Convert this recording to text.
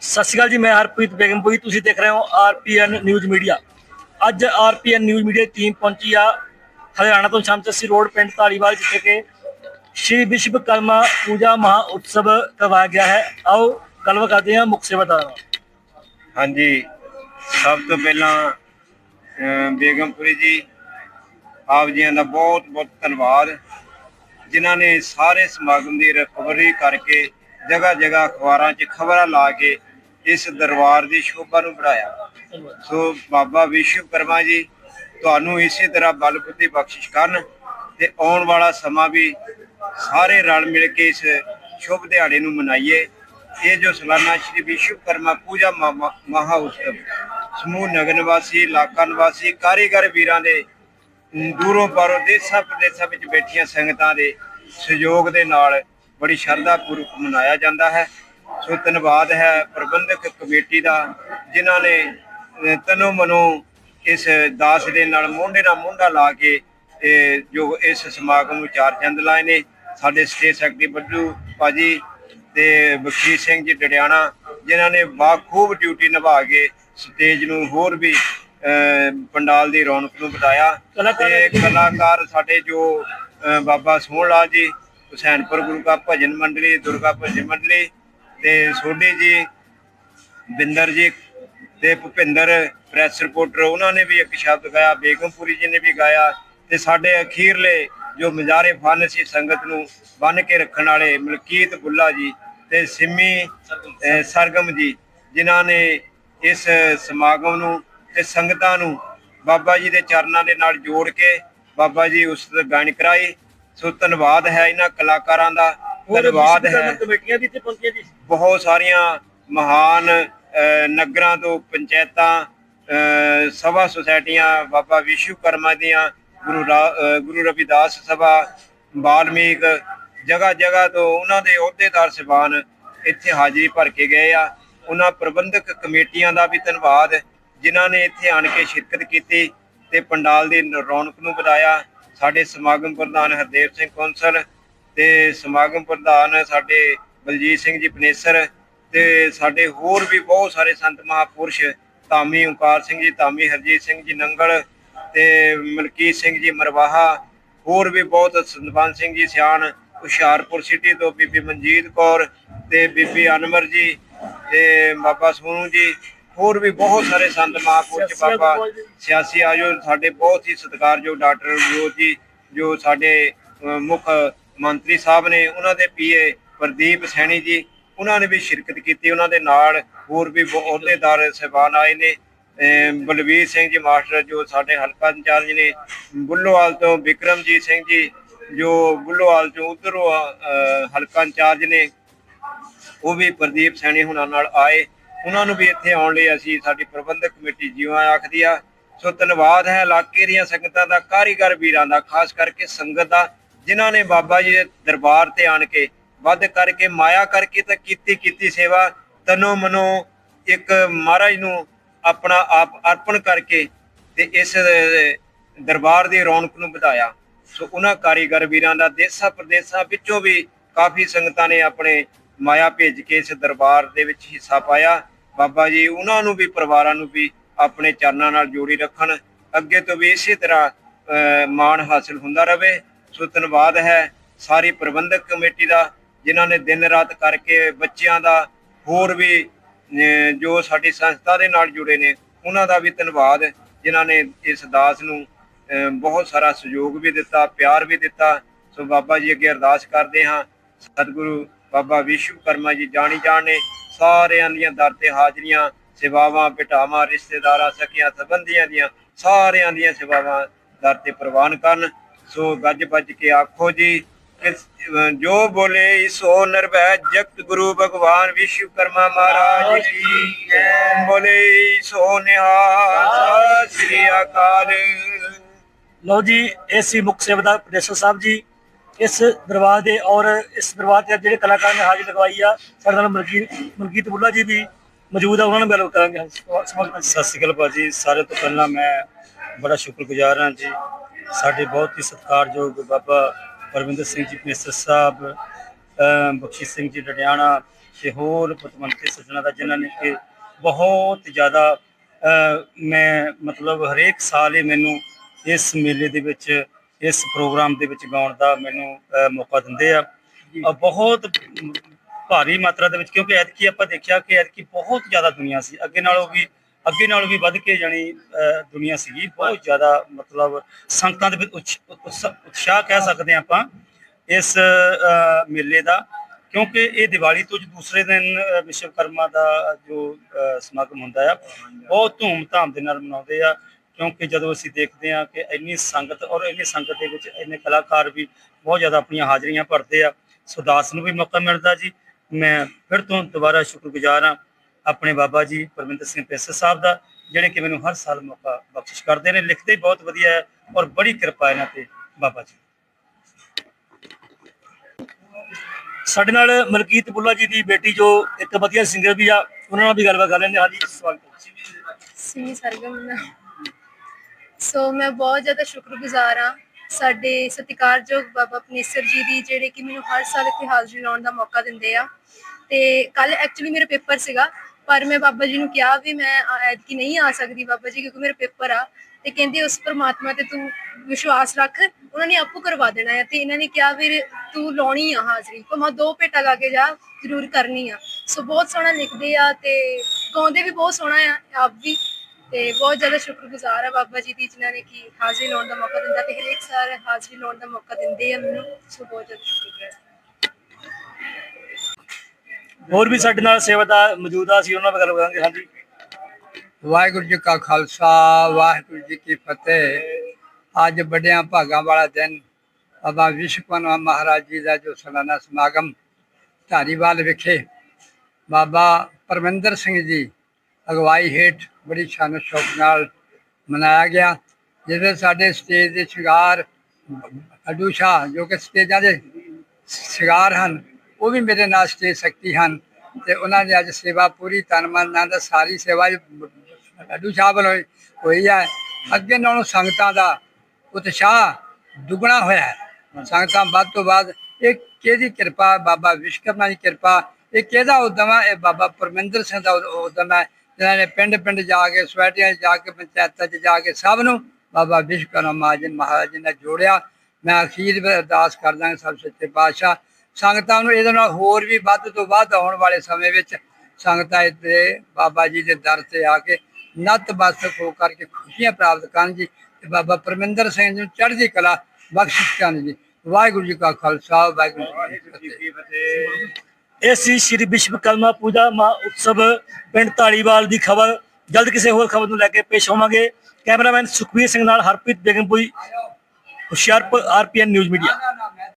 ਸਤਿ ਸ਼੍ਰੀ ਅਕਾਲ ਜੀ, ਮੈਂ ਹਰਪ੍ਰੀਤ ਬੇਗਮਪੁਰੀ ਤੁਸੀਂ ਦੇਖ ਰਹੇ ਹੋ ਆਰਪੀਐਨ ਨਿਊਜ਼ ਮੀਡੀਆ। ਅੱਜ ਆਰਪੀਐਨ ਨਿਊਜ਼ ਮੀਡੀਆ ਟੀਮ ਪਹੁੰਚੀ ਆ ਹਰਿਆਣਾ ਤੋਂ ਸ਼ਾਮਚੱਸੀ ਰੋਡ ਪਿੰਡ ਧਾਲੀਵਾਲ, ਜਿੱਥੇ ਕਿ ਸ਼੍ਰੀ ਵਿਸ਼ਵਕਰਮਾ ਪੂਜਾ ਮਹਾ ਉਤਸਵ ਕਰਵਾਇਆ ਗਿਆ ਹੈ। ਆਓ, ਗੱਲਬਾਤ ਕਰਦੇ ਹਾਂ ਮੁੱਖ ਸੇਵਾਦਾਰਾਂ ਹਾਂਜੀ, ਸਭ ਤੋਂ ਪਹਿਲਾਂ ਬੇਗਮਪੁਰੀ ਜੀ, ਆਪ ਜੀਆਂ ਦਾ ਬਹੁਤ ਬਹੁਤ ਧੰਨਵਾਦ, ਜਿਨ੍ਹਾਂ ਨੇ ਸਾਰੇ ਸਮਾਗਮ ਦੀ ਰਿਕਵਰੀ ਕਰਕੇ ਜਗ੍ਹਾ ਜਗ੍ਹਾ ਅਖਬਾਰਾਂ 'ਚ ਖਬਰਾਂ ਲਾ ਕੇ ਇਸ ਦਰਬਾਰ ਦੀ ਸ਼ੋਭਾ ਨੂੰ ਵਧਾਇਆ। ਸੋ ਬਾਬਾ ਵਿਸ਼ਵਕਰਮਾ ਜੀ, ਤੁਹਾਨੂੰ ਇਸੇ ਤਰ੍ਹਾਂ ਬਲ ਬੁੱਧੀ ਬਖਸ਼ਿਸ਼ ਕਰਨ ਤੇ ਆਉਣ ਵਾਲਾ ਸਮਾਂ ਵੀ ਸਾਰੇ ਰਲ ਮਿਲ ਕੇ ਇਸ ਸ਼ੁਭ ਦਿਹਾੜੇ ਨੂੰ ਮਨਾਈਏ। ਇਹ ਜੋ ਸਾਲਾਨਾ ਸ਼੍ਰੀ ਵਿਸ਼ਵਕਰਮਾ ਪੂਜਾ ਮਹਾ- ਉਤਸਵ, ਸਮੂਹ ਨਗਰ ਨਿਵਾਸੀ ਇਲਾਕਾ ਨਿਵਾਸੀ, ਕਾਰੀਗਰ ਵੀਰਾਂ ਦੇ ਦੂਰੋਂ ਪਾਰੋਂ ਦੇਸ਼ਾਂ ਪ੍ਰਦੇਸ਼ਾਂ ਵਿੱਚ ਬੈਠੀਆਂ ਸੰਗਤਾਂ ਦੇ ਸਹਿਯੋਗ ਦੇ ਨਾਲ ਬੜੀ ਸ਼ਰਧਾ ਪੂਰਵਕ ਮਨਾਇਆ ਜਾਂਦਾ ਹੈ। ਸੋ ਧੰਨਵਾਦ ਹੈ ਪ੍ਰਬੰਧਕ ਕਮੇਟੀ ਦਾ ਜਿਨ੍ਹਾਂ ਨੇ ਤਨੋ ਮਨੋ ਇਸ ਦਾਸ ਦੇ ਨਾਲ ਮੋਢੇ ਨਾਲ ਮੋਢਾ ਲਾ ਕੇ ਜੋ ਇਸ ਸਮਾਗਮ ਨੂੰ ਚਾਰ ਚੰਦ ਲਾਏ ਨੇ। ਸਾਡੇ ਸਟੇਟ ਸੈਕਟਰੀ ਬੱਲੂ ਭਾਜੀ ਤੇ ਬਖਸ਼ੀਸ਼ ਸਿੰਘ ਜੀ ਡੜਿਆਣਾ ਜਿਨ੍ਹਾਂ ਨੇ ਬਾਖੂਬ ਡਿਊਟੀ ਨਿਭਾ ਕੇ ਸਟੇਜ ਨੂੰ ਹੋਰ ਵੀ ਪੰਡਾਲ ਦੀ ਰੌਣਕ ਨੂੰ ਵਧਾਇਆ। ਤੇ ਕਲਾਕਾਰ ਸਾਡੇ ਜੋ ਬਾਬਾ ਸੋਹਣ ਲਾਲ ਜੀ ਹੁਸੈਨਪੁਰ ਗੁਰੂ ਕਾ ਭਜਨ ਮੰਡਲੀ, ਦੁਰਗਾ ਭਜਨ ਮੰਡਲੀ ਤੇ ਸੋਢੀ ਜੀ, ਬਿੰਦਰ ਜੀ ਤੇ ਭੁਪਿੰਦਰ ਪ੍ਰੈਸ ਰਿਪੋਰਟਰ, ਉਹਨਾਂ ਨੇ ਵੀ ਇੱਕ ਸ਼ਬਦ ਗਾਇਆ ਬੇਗਮਪੁਰੀ ਜੀ ਨੇ ਵੀ ਗਾਇਆ ਤੇ ਸਾਡੇ ਅਖੀਰਲੇ ਜੋ ਮਜ਼ਾਰੇ ਫਨ ਸੀ ਸੰਗਤ ਨੂੰ ਬੰਨ ਕੇ ਰੱਖਣ ਵਾਲੇ ਮਲਕੀਤ ਬੁੱਲਾ ਜੀ ਤੇ ਸਿੰਮੀ ਸਰਗਮ ਜੀ, ਜਿਨ੍ਹਾਂ ਨੇ ਇਸ ਸਮਾਗਮ ਨੂੰ ਤੇ ਸੰਗਤਾਂ ਨੂੰ ਬਾਬਾ ਜੀ ਦੇ ਚਰਨਾਂ ਦੇ ਨਾਲ ਜੋੜ ਕੇ ਬਾਬਾ ਜੀ ਉਸ ਦਾ ਗਾਇਨ ਕਰਾਈ ਸੋ ਧੰਨਵਾਦ ਹੈ ਇਹਨਾਂ ਕਲਾਕਾਰਾਂ ਦਾ ਧੰਨਵਾਦ ਹੈ। ਕਮੇਟੀਆਂ ਵੀ ਇੱਥੇ ਪਹੁੰਚੀਆਂ ਜੀ। ਬਹੁਤ ਸਾਰੀਆਂ ਮਹਾਨ ਨਗਰਾਂ ਤੋਂ ਪੰਚਾਇਤਾਂ ਸਭਾ ਸੁਸਾਇਟੀਆਂ ਬਾਬਾ ਵਿਸ਼ਵਕਰਮਾ ਦੀਆਂ ਗੁਰੂ ਗੁਰੂ ਰਵਿਦਾਸ ਸਭਾ ਬਾਲਮੀਕ ਜਗ੍ਹਾ ਜਗ੍ਹਾ ਤੋਂ ਉਹਨਾਂ ਦੇ ਅਹੁਦੇਦਾਰ ਸਬਾਨ ਇੱਥੇ ਹਾਜ਼ਰੀ ਭਰ ਕੇ ਗਏ ਆ। ਉਹਨਾਂ ਪ੍ਰਬੰਧਕ ਕਮੇਟੀਆਂ ਦਾ ਵੀ ਧੰਨਵਾਦ ਜਿਨ੍ਹਾਂ ਨੇ ਇੱਥੇ ਆਣ ਕੇ ਸ਼ਿਰਕਤ ਕੀਤੀ ਤੇ ਪੰਡਾਲ ਦੀ ਰੌਣਕ ਨੂੰ ਵਧਾਇਆ। ਸਾਡੇ ਸਮਾਗਮ ਪ੍ਰਧਾਨ ਹਰਦੇਵ ਸਿੰਘ ਕੌਂਸਲ ਤੇ ਸਮਾਗਮ ਪ੍ਰਧਾਨ ਸਾਡੇ ਬਲਜੀਤ ਸਿੰਘ ਜੀ ਪਨੇਸਰ ਤੇ ਸਾਡੇ ਹੋਰ ਵੀ ਬਹੁਤ ਸਾਰੇ ਸੰਤ ਮਹਾਪੁਰਸ਼, ਧਾਮੀ ਓਕਾਰ ਸਿੰਘ ਜੀ, ਧਾਮੀ ਹਰਜੀਤ ਸਿੰਘ ਜੀ ਨੰਗਲ ਤੇ ਮਲਕੀਤ ਸਿੰਘ ਜੀ ਮਰਵਾਹਾ, ਹੋਰ ਵੀ ਬਹੁਤ ਸੰਤਪਾਲ ਸਿੰਘ ਜੀ ਸਿਆਣ, ਹੁਸ਼ਿਆਰਪੁਰ ਸਿਟੀ ਤੋਂ ਬੀਬੀ ਮਨਜੀਤ ਕੌਰ ਤੇ ਬੀਬੀ ਅਨਮਰ ਜੀ ਤੇ ਬਾਬਾ ਸੋਨੂ ਜੀ ਹੋਰ ਵੀ ਬਹੁਤ ਸਾਰੇ ਸੰਤ ਮਹਾਪੁਰਸ਼ ਸਿਆਸੀ ਬਾਬਾ। ਸਿਆਸੀ ਆਜੋ ਸਾਡੇ ਬਹੁਤ ਹੀ ਸਤਿਕਾਰਯੋਗ ਡਾਕਟਰ ਵਿਨੋਦ ਜੀ ਜੋ ਸਾਡੇ ਮੁੱਖ ਮੰਤਰੀ ਸਾਹਿਬ ਨੇ ਉਹਨਾਂ ਦੇ ਪੀਏ ਪ੍ਰਦੀਪ ਸੈਣੀ ਜੀ ਉਹਨਾਂ ਨੇ ਵੀ ਸ਼ਿਰਕਤ ਕੀਤੀ ਉਹਨਾਂ ਦੇ ਨਾਲ ਹੋਰ ਵੀ ਅਹੁਦੇਦਾਰ ਸਹਿਬਾਨ ਆਏ ਨੇ ਬਲਵੀਰ ਸਿੰਘ ਜੀ ਮਾਸਟਰ ਜੋ ਸਾਡੇ ਹਲਕਾ ਇੰਚਾਰਜ ਨੇ ਬੁੱਲੋਵਾਲ ਤੋਂ ਵਿਕਰਮਜੀਤ ਸਿੰਘ ਜੀ ਜੋ ਬੁੱਲੋਵਾਲ ਤੋਂ ਉਧਰੋਂ ਹਲਕਾ ਇੰਚਾਰਜ ਨੇ ਉਹ ਵੀ ਪ੍ਰਦੀਪ ਸੈਣੀ ਹੁਣਾਂ ਨਾਲ ਆਏ ਉਹਨਾਂ ਨੂੰ ਵੀ ਇੱਥੇ ਆਉਣ ਲਈ ਅਸੀਂ ਸਾਡੀ ਪ੍ਰਬੰਧਕ ਕਮੇਟੀ ਜੀਵਾਂ ਆਖਦੀ ਆ। ਸੋ ਧੰਨਵਾਦ ਹੈ ਇਲਾਕੇ ਦੀਆਂ ਸੰਗਤਾਂ ਦਾ, ਕਾਰੀਗਰ ਵੀਰਾਂ ਦਾ, ਖਾਸ ਕਰਕੇ ਸੰਗਤ ਦਾ, ਜਿਨ੍ਹਾਂ ਨੇ ਬਾਬਾ ਜੀ ਦੇ ਦਰਬਾਰ ਤੇ ਆਣ ਕੇ ਵੱਧ ਕਰਕੇ ਮਾਇਆ ਕਰਕੇ ਤਾਂ ਕੀਤੀ ਕੀਤੀ ਸੇਵਾ। ਤਨੋ ਮਨੋ ਇੱਕ ਮਹਾਰਾਜ ਨੂੰ ਆਪਣਾ ਆਪ ਅਰਪਣ ਕਰਕੇ ਤੇ ਇਸ ਦਰਬਾਰ ਦੀ ਰੌਣਕ ਨੂੰ ਵਧਾਇਆ। ਸੋ ਉਹਨਾਂ ਕਾਰੀਗਰ ਵੀਰਾਂ ਦਾ ਦੇਸਾਂ ਪ੍ਰਦੇਸਾਂ ਵਿੱਚੋਂ ਵੀ ਕਾਫੀ ਸੰਗਤਾਂ ਨੇ ਆਪਣੇ ਮਾਇਆ ਭੇਜ ਕੇ ਇਸ ਦਰਬਾਰ ਦੇ ਵਿੱਚ ਹਿੱਸਾ ਪਾਇਆ। ਬਾਬਾ ਜੀ ਉਹਨਾਂ ਨੂੰ ਵੀ ਪਰਿਵਾਰਾਂ ਨੂੰ ਵੀ ਆਪਣੇ ਚਰਨਾਂ ਨਾਲ ਜੋੜੀ ਰੱਖਣ। ਅੱਗੇ ਤੋਂ ਵੀ ਇਸੇ ਤਰ੍ਹਾਂ ਅਹ, ਮਾਣ ਹਾਸਲ ਹੁੰਦਾ ਰਹੇ ਸੋ ਧੰਨਵਾਦ ਹੈ ਸਾਰੀ ਪ੍ਰਬੰਧਕ ਕਮੇਟੀ ਦਾ ਜਿਨ੍ਹਾਂ ਨੇ ਦਿਨ ਰਾਤ ਕਰਕੇ ਬੱਚਿਆਂ ਦਾ ਹੋਰ ਵੀ ਅਹ, ਜੋ ਸਾਡੀ ਸੰਸਥਾ ਦੇ ਨਾਲ ਜੁੜੇ ਨੇ ਉਹਨਾਂ ਦਾ ਵੀ ਧੰਨਵਾਦ। ਜਿਨ੍ਹਾਂ ਨੇ ਇਸ ਦਾਸ ਨੂੰ ਅਹ, ਬਹੁਤ ਸਾਰਾ ਸਹਿਯੋਗ ਵੀ ਦਿੱਤਾ ਪਿਆਰ ਵੀ ਦਿੱਤਾ। ਸੋ ਬਾਬਾ ਜੀ ਅੱਗੇ ਅਰਦਾਸ ਕਰਦੇ ਹਾਂ। ਸਤਿਗੁਰੂ ਬਾਬਾ ਵਿਸ਼ਵਕਰਮਾ ਜੀ ਜਾਣੀ ਜਾਣੇ ਸਾਰਿਆਂ ਦੀਆਂ ਦਰ ਤੇ ਹਾਜ਼ਰੀਆਂ ਸੇਵਾਵਾਂ ਭਟਾਵਾਂ ਰਿਸ਼ਤੇਦਾਰਾਂ ਸਖੀਆਂ ਸੰਬੰਧੀਆਂ ਦੀਆਂ ਸਾਰਿਆਂ ਦੀਆਂ ਸੇਵਾਵਾਂ ਦਰ ਤੇ ਪ੍ਰਵਾਨ ਕਰਨ। ਸੋ ਗੱਜ ਵੱਜ ਕੇ ਆਖੋ ਜੀ ਜੋ ਬੋਲੇ ਸੋ ਨਿਰਭੈ ਜਗਤ ਗੁਰੂ ਭਗਵਾਨ ਵਿਸ਼ਵਕਰਮਾ ਮਹਾਰਾਜ ਜੈ। ਬੋਲੇ ਸੋ ਨਿਹਾਲ ਸਤਿ ਸ੍ਰੀ ਅਕਾਲ। ਲਓ ਜੀ ਇਹ ਸੀ ਮੁੱਖ ਸੇਵਾਦਾਰ ਪ੍ਰਦੇਸ਼ਰ ਸਾਹਿਬ ਜੀ। ਇਸ ਦਰਬਾਰ ਦੇ ਔਰ ਇਸ ਦਰਬਾਰ ਤੇ ਜਿਹੜੇ ਕਲਾਕਾਰ ਨੇ ਹਾਜ਼ਰੀ ਲਗਵਾਈ ਆ, ਸਾਡੇ ਨਾਲ ਮਲਕੀਤ ਮਲਕੀਤ ਬੁੱਲਾ ਜੀ ਵੀ ਮੌਜੂਦ ਆ, ਉਹਨਾਂ ਨਾਲ ਗੱਲ ਕਰਾਂਗੇ ਸਤਿ ਸ਼੍ਰੀ ਅਕਾਲ ਭਾਜੀ। ਸਾਰੇ ਤੋਂ ਪਹਿਲਾਂ ਮੈਂ ਬੜਾ ਸ਼ੁਕਰਗੁਜ਼ਾਰ ਹਾਂ ਜੀ। ਸਾਡੇ ਬਹੁਤ ਹੀ ਸਤਿਕਾਰਯੋਗ ਬਾਬਾ ਪਰਵਿੰਦਰ ਸਿੰਘ ਜੀ ਪਨੇਸਰ ਸਾਹਿਬ ਅਮ ਸਿੰਘ ਜੀ ਡਡਿਆਣਾ ਤੇ ਹੋਰ ਪਤਵੰਤੇ ਸੱਜਣਾ ਦਾ, ਜਿਨ੍ਹਾਂ ਨੇ ਕਿ ਬਹੁਤ ਜ਼ਿਆਦਾ ਮੈਂ ਮਤਲਬ ਹਰੇਕ ਸਾਲ ਹੀ ਮੈਨੂੰ ਇਸ ਮੇਲੇ ਦੇ ਵਿੱਚ ਇਸ ਪ੍ਰੋਗਰਾਮ ਦੇ ਵਿੱਚ ਗਾਉਣ ਦਾ ਮੈਨੂੰ ਮੌਕਾ ਦਿੰਦੇ ਆ। ਬਹੁਤ ਭਾਰੀ ਮਾਤਰਾ ਦੇ ਵਿੱਚ ਕਿਉਂਕਿ ਐਤਕੀ ਆਪਾਂ ਦੇਖਿਆ ਕਿ ਐਤਕੀ ਬਹੁਤ ਜ਼ਿਆਦਾ ਦੁਨੀਆ ਸੀ। ਅੱਗੇ ਨਾਲੋਂ ਵੀ ਅੱਗੇ ਨਾਲੋਂ ਵੀ ਵੱਧ ਕੇ ਅਹ, ਦੁਨੀਆ ਸੀਗੀ। ਬਹੁਤ ਜ਼ਿਆਦਾ ਮਤਲਬ ਸੰਗਤਾਂ ਦੇ ਵਿੱਚ ਉਤਸ਼- ਉਤਸ- ਉਤਸ਼ਾਹ ਕਹਿ ਸਕਦੇ ਹਾਂ ਆਪਾਂ ਇਸ ਮੇਲੇ ਦਾ। ਕਿਉਂਕਿ ਇਹ ਦੀਵਾਲੀ ਤੋਂ ਜੋ ਦੂਸਰੇ ਦਿਨ ਵਿਸ਼ਵਕਰਮਾ ਦਾ ਜੋ ਸਮਾਗਮ ਹੁੰਦਾ ਆ ਬਹੁਤ ਧੂਮ-ਧਾਮ ਦੇ ਨਾਲ ਮਨਾਉਂਦੇ ਆ। ਕਿਉਂਕਿ ਜਦੋਂ ਅਸੀਂ ਦੇਖਦੇ ਹਾਂ ਕਿ ਇੰਨੀ ਸੰਗਤ ਔਰ ਇੰਨੀ ਸੰਗਤ ਦੇ ਵਿੱਚ ਇੰਨੇ ਕਲਾਕਾਰ ਵੀ ਬਹੁਤ ਜ਼ਿਆਦਾ ਆਪਣੀਆਂ ਹਾਜ਼ਰੀਆਂ ਭਰਦੇ ਆ, ਸੋ ਦਾਸ ਨੂੰ ਵੀ ਮੌਕਾ ਮਿਲਦਾ ਜੀ। ਮੈਂ ਫਿਰ ਤੋਂ ਦੁਬਾਰਾ ਸ਼ੁਕਰਗੁਜ਼ਾਰ ਹਾਂ ਆਪਣੇ ਬਾਬਾ ਜੀ ਪਰਮਿੰਦਰ ਸਿੰਘ ਪੈਸਾ ਸਾਹਿਬ ਦਾ, ਜਿਹੜੇ ਕਿ ਮੈਨੂੰ ਹਰ ਸਾਲ ਮੌਕਾ ਬਖਸ਼ਿਸ਼ ਕਰਦੇ ਨੇ। ਲਿਖਦੇ ਬਹੁਤ ਵਧੀਆ ਹੈ ਔਰ ਬੜੀ ਕਿਰਪਾ ਇਹਨਾਂ ਤੇ ਬਾਬਾ ਜੀ। ਸਾਡੇ ਨਾਲ ਮਲਕੀਤ ਬੁੱਲਾ ਜੀ ਦੀ ਬੇਟੀ ਜੋ ਇੱਕ ਵਧੀਆ ਸਿੰਗਰ ਵੀ ਆ, ਉਹਨਾਂ ਨਾਲ ਵੀ ਗੱਲਬਾਤ ਕਰ ਲੈਂਦੇ ਹਾਂ। ਹਾਂਜੀ, ਸਵਾਗਤ ਹੈ। ਸਰਗਮ ਸੋ ਮੈਂ ਬਹੁਤ ਜ਼ਿਆਦਾ ਸ਼ੁਕਰਗੁਜ਼ਾਰ ਹਾਂ ਸਾਡੇ ਸਤਿਕਾਰਯੋਗ ਬਾਬਾ ਪਨੇਸਰ ਜੀ ਦੀ, ਜਿਹੜੇ ਕਿ ਮੈਨੂੰ ਹਰ ਸਾਲ ਇੱਥੇ ਹਾਜ਼ਰੀ ਲਾਉਣ ਦਾ ਮੌਕਾ ਦਿੰਦੇ ਆ। ਤੇ ਕੱਲ ਐਕਚੁਅਲੀ ਮੇਰਾ ਪੇਪਰ ਸੀਗਾ, ਪਰ ਮੈਂ ਬਾਬਾ ਜੀ ਨੂੰ ਕਿਹਾ ਵੀ ਮੈਂ ਐਤਕੀ ਨਹੀਂ ਆ ਸਕਦੀ ਬਾਬਾ ਜੀ, ਕਿਉਂਕਿ ਮੇਰਾ ਪੇਪਰ ਆ। ਤੇ ਕਹਿੰਦੇ ਉਸ ਪਰਮਾਤਮਾ ਤੇ ਤੂੰ ਵਿਸ਼ਵਾਸ ਰੱਖ, ਉਹਨਾਂ ਨੇ ਆਪੂ ਕਰਵਾ ਦੇਣਾ ਹੈ ਤੇ ਇਹਨਾਂ ਨੇ ਕਿਹਾ ਵੀ ਤੂੰ ਲਾਉਣੀ ਆ ਹਾਜ਼ਰੀ, ਭਾਵੇਂ ਦੋ ਭੇਟਾ ਗਾ ਕੇ ਜਾ, ਜ਼ਰੂਰ ਕਰਨੀ ਆ। ਸੋ ਬਹੁਤ ਸੋਹਣਾ ਲਿਖਦੇ ਆ ਤੇ ਗਾਉਂਦੇ ਵੀ ਬਹੁਤ ਸੋਹਣਾ ਆ, ਆਪ ਵੀ। ਤੇ ਬਹੁਤ ਜ਼ਿਆਦਾ ਸ਼ੁਕਰਗੁਜ਼ਾਰ ਆ ਬਾਬਾ ਜੀ ਦੀ ਜਿਨ੍ਹਾਂ ਨੇ ਕੀ ਹਾਜ਼ਰੀ ਲਾਉਣ ਦਾ ਮੌਕਾ ਦਿੰਦਾ ਤੇ ਹਰੇਕ ਸਾਲ ਹਾਜ਼ਰੀ ਲਾਉਣ ਦਾ ਮੌਕਾ ਦਿੰਦੇ ਆ ਮੈਨੂੰ ਸੋ ਬਹੁਤ ਜ਼ਿਆਦਾ ਸ਼ੁਕਰੀਆ। ਹੋਰ ਵੀ ਸਾਡੇ ਨਾਲ ਸੇਵਾਦਾਰ ਮੌਜੂਦ ਆ ਸੀ ਉਹਨਾਂ ਨਾਲ ਗੱਲ ਕਰਾਂਗੇ ਹਾਂਜੀ। ਵਾਹਿਗੁਰੂ ਜੀ ਕਾ ਖਾਲਸਾ ਵਾਹਿਗੁਰੂ ਜੀ ਕੀ ਫਤਿਹ। ਅੱਜ ਵੱਡਿਆਂ ਭਾਗਾਂ ਵਾਲਾ ਦਿਨ ਬਾਬਾ ਵਿਸ਼ਵਕਰਮਾ ਮਹਾਰਾਜ ਜੀ ਦਾ ਜੋ ਸਾਲਾਨਾ ਸਮਾਗਮ ਧਾਰੀਵਾਲ ਵਿਖੇ ਬਾਬਾ ਪਰਮਿੰਦਰ ਸਿੰਘ ਜੀ ਅਗਵਾਈ ਹੇਠ ਬੜੀ ਸ਼ਾਨ ਸ਼ੌਕ ਨਾਲ ਮਨਾਇਆ ਗਿਆ ਜਿਹਦੇ ਸਾਡੇ ਸਟੇਜ ਦੇ ਸ਼ਿੰਗਾਰ ਅਡੂ ਸ਼ਾਹ, ਜੋ ਕਿ ਸਟੇਜਾਂ ਦੇ ਸ਼ਿੰਗਾਰ ਹਨ, ਉਹ ਵੀ ਮੇਰੇ ਨਾਲ ਸਟੇਜ ਸ਼ਕਤੀ ਹਨ ਤੇ ਉਹਨਾਂ ਨੇ ਅੱਜ ਸੇਵਾ ਪੂਰੀ ਤਨ ਮਨ ਨਾਲ ਸਾਰੀ ਸੇਵਾ ਅਡੂ ਸ਼ਾਹ ਵੱਲੋਂ ਹੋਈ ਹੈ। ਅੱਗੇ ਨਾਲੋਂ ਸੰਗਤਾਂ ਦਾ ਉਤਸ਼ਾਹ ਦੁੱਗਣਾ ਹੋਇਆ ਹੈ। ਸੰਗਤਾਂ ਵੱਧ ਤੋਂ ਵੱਧ, ਇਹ ਕਿਹਦੀ ਕਿਰਪਾ ਬਾਬਾ ਵਿਸ਼ਕਰਮਾ ਦੀ ਕਿਰਪਾ, ਇਹ ਕਿਹਦਾ ਉਦਮ ਹੈ? ਇਹ ਬਾਬਾ ਪਰਮਿੰਦਰ ਸਿੰਘ ਦਾ ਉਦ- ਉਦਮ ਹੈ। ਜਿਨ੍ਹਾਂ ਨੇ ਪਿੰਡ ਪਿੰਡ ਜਾ ਕੇ ਸਵੈਟੀਆਂ 'ਚ ਜਾ ਕੇ, ਪੰਚਾਇਤਾਂ 'ਚ ਜਾ ਕੇ ਸਭ ਨੂੰ ਬਾਬਾ ਵਿਸ਼ਵਕਰਮਾ ਮਹਾਜਨ ਮਹਾਰਾਜ ਜੀ ਨੇ ਜੋੜਿਆ। ਮੈਂ ਅਖੀਰ ਵਿੱਚ ਅਰਦਾਸ ਕਰਦਾ ਸਭ ਸੱਚੇ ਪਾਤਸ਼ਾਹ। ਸੰਗਤਾਂ ਨੂੰ ਇਹਦੇ ਨਾਲ ਹੋਰ ਵੀ ਵੱਧ ਤੋਂ ਵੱਧ ਆਉਣ ਵਾਲੇ ਸਮੇਂ ਵਿੱਚ ਸੰਗਤਾਂ ਇੱਥੇ ਬਾਬਾ ਜੀ ਦੇ ਦਰ ਤੇ ਆ ਕੇ ਨਤਮਸਤਕ ਹੋ ਕਰਕੇ ਖੁਸ਼ੀਆਂ ਪ੍ਰਾਪਤ ਕਰਨ ਜੀ ਤੇ ਬਾਬਾ ਪਰਮਿੰਦਰ ਸਿੰਘ ਜੀ ਨੂੰ ਚੜ੍ਹਦੀ ਕਲਾ ਬਖਸ਼ਿਸ਼ ਕਰਨ ਜੀ। ਵਾਹਿਗੁਰੂ ਜੀ ਕਾ ਖਾਲਸਾ, ਵਾਹਿਗੁਰੂ ਜੀ ਕੀ ਫਤਿਹ। ਇਹ ਸੀ ਸ਼੍ਰੀ ਵਿਸ਼ਵਕਰਮਾ ਪੂਜਾ ਮਹਾ ਉਤਸਵ ਪਿੰਡ ਢਾਲੀਵਾਲ ਦੀ ਖਬਰ। ਜਲਦ ਕਿਸੇ ਹੋਰ ਖਬਰ ਨੂੰ ਲੈ ਕੇ ਪੇਸ਼ ਹੋਵਾਂਗੇ। ਕੈਮਰਾਮੈਨ ਸੁਖਵੀਰ ਸਿੰਘ ਨਾਲ Harpreet Begampuri Hoshiarpur, RPN news media.